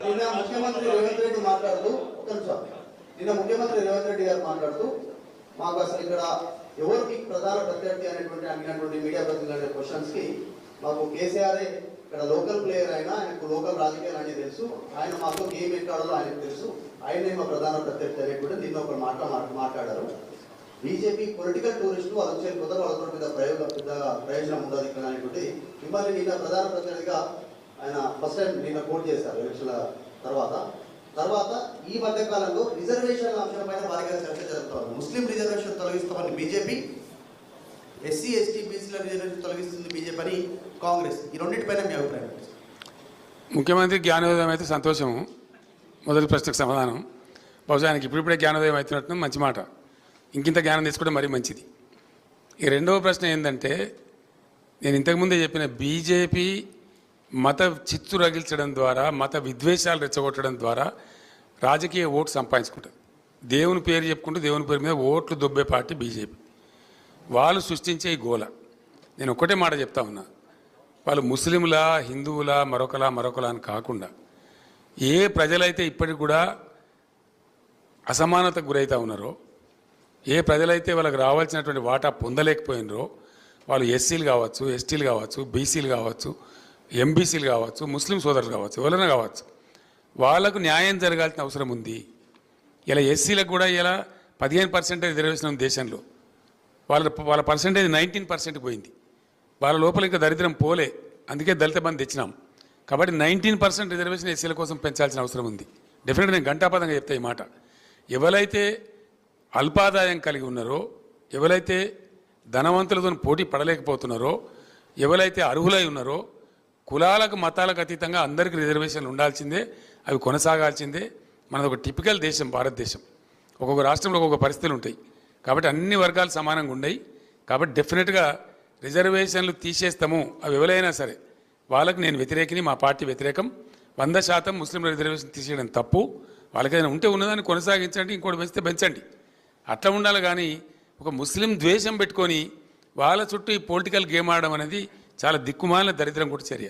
నిన్న ముఖ్యమంత్రి రేవంత్ రెడ్డి మాట్లాడుతూ నిమిషం నిన్న ముఖ్యమంత్రి రేవంత్ రెడ్డి గారు మాట్లాడుతూ మాకు అసలు ఇక్కడ ఎవరికి ప్రధాన ప్రత్యర్థి అనేటువంటి అడిగినటువంటి మీడియా ప్రతినిధుల క్వశ్చన్స్కి మాకు కేసీఆర్ ఇక్కడ లోకల్ ప్లేయర్ అయినా ఆయనకు లోకల్ రాజకీయాలు అనేది తెలుసు. ఆయన మాకు గేమ్ ఎక్కాడో ఆయనకు తెలుసు. ఆయనే మా ప్రధాన ప్రత్యర్థి అనేటువంటి నిన్న ఒక మాట మాట్లాడారు. బీజేపీ పొలిటికల్ టూరిస్ట్ వాళ్ళు వచ్చే కొత్త వాళ్ళతో పెద్ద ప్రయోగ పెద్ద ప్రయోజనం ఉండదు ఇక్కడ అనేటువంటి. మిమ్మల్ని నిన్న ప్రధాన ప్రతినిధిగా ఆయన ఫస్ట్ టైం నిన్న కోట్ చేశారు ఎలక్షన్ల తర్వాత. తర్వాత ఈ మధ్య కాలంలో రిజర్వేషన్ అంశం పైన భారీగా చర్చ జరుగుతారు ముస్లిం రిజర్వేషన్ తొలగిస్తామని బీజేపీ ఎస్సీ ఎస్టీ బీసీల రిజర్వేషన్ తొలగిస్తుంది బీజేపీ అని కాంగ్రెస్. ఈ రెండింటిపైన మీ అభిప్రాయం ముఖ్యమంత్రి జ్ఞానోదయం అయితే సంతోషము. మొదటి ప్రశ్నకు సమాధానం. బహుశా ఆయనకి ఇప్పుడిప్పుడే జ్ఞానోదయం అవుతున్నట్టు మంచి మాట. ఇంకింత జ్ఞానం తీసుకోవడం మరీ మంచిది. ఈ రెండవ ప్రశ్న ఏంటంటే నేను ఇంతకుముందే చెప్పిన బీజేపీ మత చిత్తు రగిల్చడం ద్వారా మత విద్వేషాలు రెచ్చగొట్టడం ద్వారా రాజకీయ ఓటు సంపాదించుకుంటుంది దేవుని పేరు చెప్పుకుంటూ దేవుని పేరు మీద ఓట్లు దొబ్బే పార్టీ బీజేపీ. వాళ్ళు సృష్టించే ఈ గోల నేను ఒక్కటే మాట చెప్తా ఉన్నా. వాళ్ళు ముస్లింలా హిందువులా మరొకలా మరొకలా అని కాకుండా ఏ ప్రజలైతే ఇప్పటికి కూడా అసమానతకు గురవుతూ ఉన్నారో ఏ ప్రజలైతే వాళ్ళకి రావాల్సినటువంటి వాటా పొందలేకపోయినరో వాళ్ళు ఎస్సీలు కావచ్చు ఎస్టీలు కావచ్చు బీసీలు కావచ్చు ఎంబీసీలు కావచ్చు ముస్లిం సోదరులు కావచ్చు ఎవరైనా కావచ్చు వాళ్ళకు న్యాయం జరగాల్సిన అవసరం ఉంది. ఇలా ఎస్సీలకు కూడా ఇలా పదిహేను పర్సెంటేజ్ రిజర్వేషన్ ఉంది దేశంలో. వాళ్ళ వాళ్ళ పర్సెంటేజ్ నైన్టీన్ పర్సెంట్ పోయింది. వాళ్ళ లోపల ఇంకా దరిద్రం పోలే. అందుకే దళిత బంధు తెచ్చినాం. కాబట్టి నైన్టీన్ పర్సెంట్ రిజర్వేషన్ ఎస్సీల కోసం పెంచాల్సిన అవసరం ఉంది. డెఫినెట్గా నేను గంటాపదంగా చెప్తా ఈ మాట. ఎవరైతే అల్పాదాయం కలిగి ఉన్నారో ఎవరైతే ధనవంతులతో పోటీ పడలేకపోతున్నారో ఎవరైతే అర్హులై ఉన్నారో కులాలకు మతాలకు అతీతంగా అందరికీ రిజర్వేషన్లు ఉండాల్సిందే అవి కొనసాగాల్సిందే. మనది ఒక టిపికల్ దేశం భారతదేశం. ఒక్కొక్క రాష్ట్రంలో ఒక్కొక్క పరిస్థితులు ఉంటాయి. కాబట్టి అన్ని వర్గాలు సమానంగా ఉన్నాయి కాబట్టి డెఫినెట్గా రిజర్వేషన్లు తీసేస్తాము అవి ఎవరైనా సరే. వాళ్ళకి నేను వ్యతిరేకిని మా పార్టీ వ్యతిరేకం. వంద శాతం ముస్లింల రిజర్వేషన్ తీసేయడం తప్పు. వాళ్ళకైనా ఉంటే ఉన్నదాన్ని కొనసాగించండి ఇంకోటి పెంచితే పెంచండి. అట్లా ఉండాలి కానీ ఒక ముస్లిం ద్వేషం పెట్టుకొని వాళ్ళ చుట్టూ ఈ పొలిటికల్ గేమ్ ఆడడం అనేది చాలా దిక్కుమాలిన దరిద్రం కూడా చర్య.